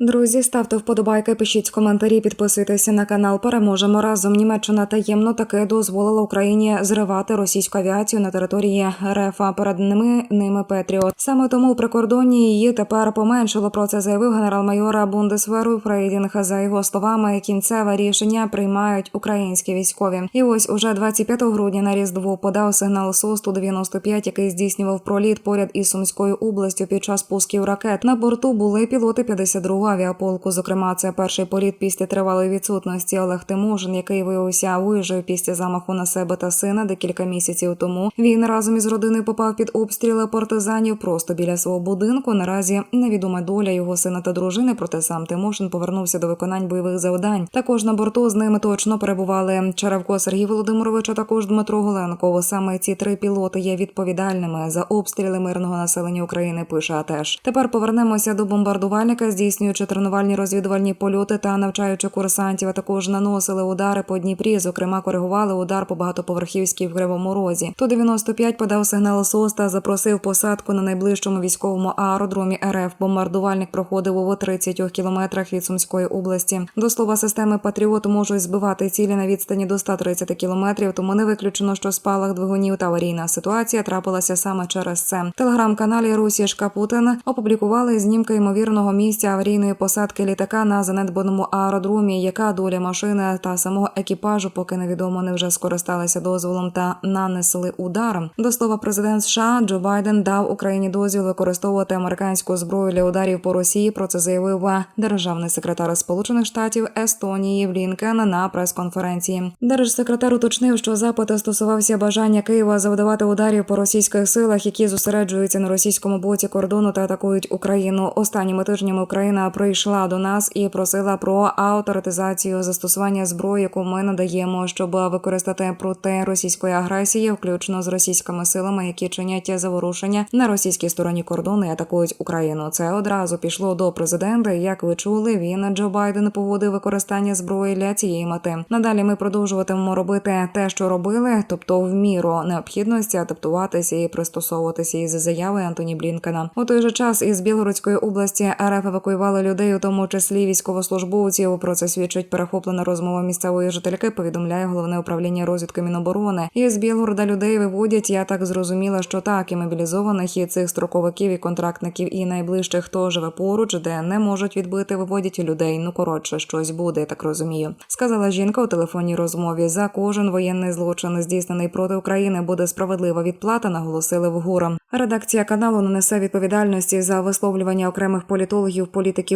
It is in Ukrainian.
Друзі, ставте вподобайки, пишіть коментарі, підписуйтеся на канал. Переможемо разом. Німеччина таємно таки дозволила Україні зривати російську авіацію на території РФ, перед ними ними Петріот. Саме тому прикордонні її тепер поменшило. Про це заявив генерал-майора Бундесверу Фрейдінг. За його словами, кінцеве рішення приймають українські військові. І ось уже 25 грудня на різдво подав сигнал СОС 195 який здійснював проліт поряд із Сумською областю під час пусків ракет. На борту були пілоти 52-го авіаполку. Зокрема, це перший політ після тривалої відсутності Олег Тимошин, який виявився вижив після замаху на себе та сина декілька місяців тому. Він разом із родиною попав під обстріли партизанів просто біля свого будинку. Наразі невідома доля його сина та дружини. Проте сам Тимошин повернувся до виконань бойових завдань. Також на борту з ними точно перебували Черевко Сергій Володимирович, а також Дмитро Голенков. Саме ці три пілоти є відповідальними за обстріли мирного населення України. Пише АТЕШ. Тепер повернемося до бомбардувальника, здійснюючи тренувальні розвідувальні польоти та навчаючи курсантів. А також наносили удари по Дніпрі. Зокрема, коригували удар по багатоповерхівській в Кривому Розі. Ту 95 подав сигнал СОС та запросив посадку на найближчому військовому аеродромі РФ. Бомбардувальник проходив у 30 кілометрах від Сумської області. До слова, системи Патріот можуть збивати цілі на відстані до 130 кілометрів, тому не виключено, що спалах двигунів та аварійна ситуація трапилася саме через це. Телеграм-каналі Русішка Путин опублікували знімки ймовірного місця аварійної посадки літака на занедбаному аеродромі. Яка доля машини та самого екіпажу, поки невідомо, не вже скористалися дозволом та нанесли удар. До слова, президент США Джо Байден дав Україні дозвіл використовувати американську зброю для ударів по Росії. Про це заявив державний секретар Сполучених Штатів Естонії Блінкен на прес-конференції. Держсекретар уточнив, що запит стосувався бажання Києва завдавати ударів по російських силах, які зосереджуються на російському боці кордону та атакують Україну. Останніми тижнями Україна прийшла до нас і просила про авторитизацію застосування зброї, яку ми надаємо, щоб використати проти російської агресії, включно з російськими силами, які чинять заворушення на російській стороні кордону і атакують Україну. Це одразу пішло до президента. Як ви чули, він Джо Байден погодив використання зброї для цієї мети. Надалі ми продовжуватимемо робити те, що робили, тобто в міру необхідності адаптуватися і пристосовуватися із заяви Антоні Блінкена. У той же час із Білгородської області РФ евакуювали людей, у тому числі військовослужбовців. Про це свідчить перехоплена розмова місцевої жительки. Повідомляє головне управління розвідки Міноборони. Із Білгорода людей виводять. Я так зрозуміла, що так і мобілізованих і цих строковиків і контрактників, і найближчих, хто живе поруч, де не можуть відбити, виводять людей. Ну коротше, щось буде, я так розумію. Сказала жінка у телефонній розмові. За кожен воєнний злочин, здійснений проти України, буде справедлива відплата. Наголосили вгору. Редакція каналу не несе відповідальності за висловлювання окремих політологів, політиків,